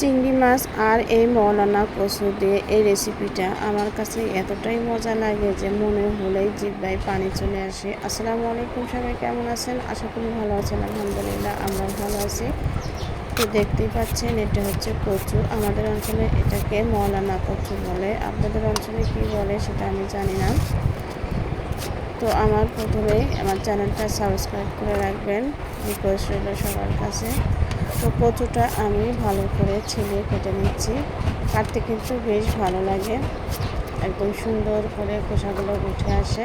চিংড়ি মাছ আর এই মৌলানা কচু দিয়ে এই রেসিপিটা আমার কাছে এতটাই মজা লাগে যে মনে হলেই জিব্বায় পানি চলে আসে। আসসালামু আলাইকুম, সবাই কেমন আছেন? আশা করি ভালো আছেন, আলহামদুলিল্লাহ আমরা ভালো আছি। তো দেখতেই পাচ্ছেন, এটা হচ্ছে কচু। আমাদের অঞ্চলে এটাকে মৌলানা কচু বলে। আপনাদের অঞ্চলে কি বলে সেটা আমি জানি না। তো আমার প্রথমেই আমার চ্যানেলটা সাবস্ক্রাইব করে রাখবেন। রিকোয়েস্ট রইল সবার কাছে। তো কচুটা আমি ভালো করে ছেলে কেটে নিচ্ছি। কাটতে কিন্তু বেশ ভালো লাগে। একদম সুন্দর করে খোসাগুলো উঠে আসে।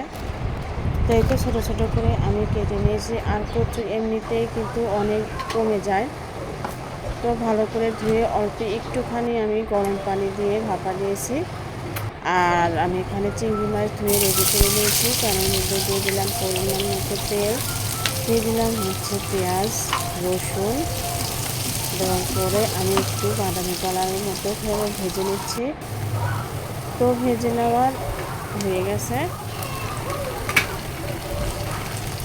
তো একটু ছোটো ছোটো করে আমি কেটে নিয়েছি। আর কচু এমনিতেই কিন্তু অনেক কমে যায়। তো ভালো করে ধুয়ে অল্প একটুখানি আমি গরম পানি দিয়ে ভাপা দিয়েছি। আর আমি এখানে চিংড়ি মাছ ধুয়ে রেডি করে নিয়েছি। প্যানের মধ্যে দিয়ে দিলাম পরিমাণ মতো তেল। দিয়ে দিলাম হচ্ছে পেঁয়াজ, রসুন দেওয়ার পরে আমি একটু বাদামি কালারের মতো ভেজে নিচ্ছি। তো ভেজে নেওয়ার হয়ে গেছে।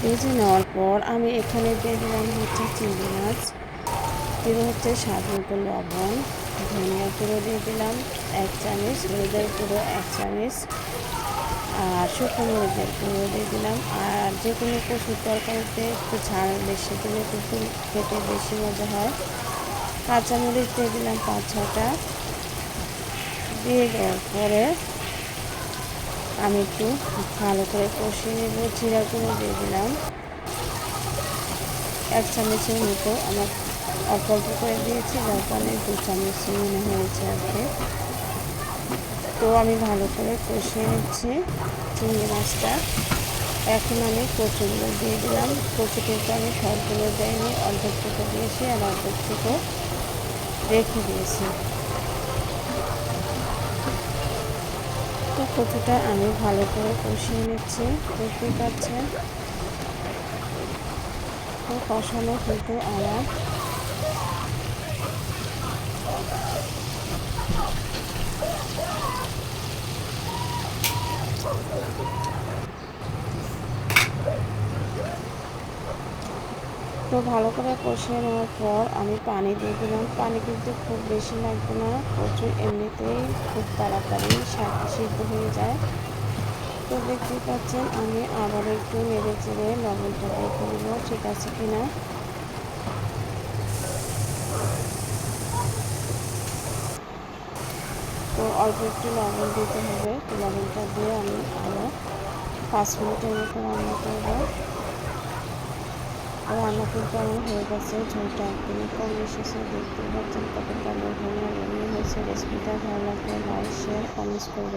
ভেজে নেওয়ার পর আমি এখানে দিয়ে দিলাম হচ্ছে চিংড়ি মাছ দিয়ে হচ্ছে স্বাদ মতো লবণ, ধনিয়া গুঁড়ো দিয়ে দিলাম, এক চামচ, হলুদের গুঁড়ো এক চামচ, আর শুকনো মরিচের গুঁড়ো দিয়ে দিলাম। আর যে কোনো কচুর তরকারিতে একটু ঝাল বেশি দিলে কিন্তু খেতে বেশি মজা হয়। কাঁচামরিচ দিয়ে দিলাম পাঁচ ছটা দিয়ে দেওয়ার পরে আমি একটু ভালো করে কষিয়ে নেব। জিরা গুঁড়ো দিয়ে দিলাম। এক চামচের মতো আমার অল্প অল্প করে দিয়েছি, যার কারণে দু চামচ মনে হয়েছে আজকে তো আমি ভালো করে কষিয়ে নিচ্ছি চিংড়ি মাছটা। এখন আমি কচুগুলো দিয়ে দিলাম। কচু কিন্তু আমি সবগুলো দেয়নি অর্ধেক থেকে দিয়েছি আর অর্ধেক থেকে রেখে দিয়েছি। তো কচুটা আমি ভালো করে কষিয়ে নিচ্ছি। দেখতে পাচ্ছেন? কষানো কিন্তু আমার তো ভালো করে কষিয়ে নেওয়ার পর আমি পানি দিয়ে দিলাম। পানি কিন্তু খুব বেশি লাগবে না, প্রচুর এমনিতেই খুব তাড়াতাড়ি সিদ্ধ হয়ে যায়। তো দেখতেই পাচ্ছেন, আমি আবার একটু নেড়ে চেড়ে লবণটা দেখে নেব ঠিক আছে কিনা তো অল্প একটু লবণ দিতে হবে। তো লবণটা দিয়ে আমি আরও পাঁচ মিনিটের মতো রান্না করব রান্না কিন্তু আমার হয়ে গেছে ঝোলটা একদমই কম এসেছে দেখতে পাচ্ছেন কতটা লোভনীয় মনে হয়েছে রেসিপিটা ভালো লাগলে লাইক শেয়ার কমেন্টস করবে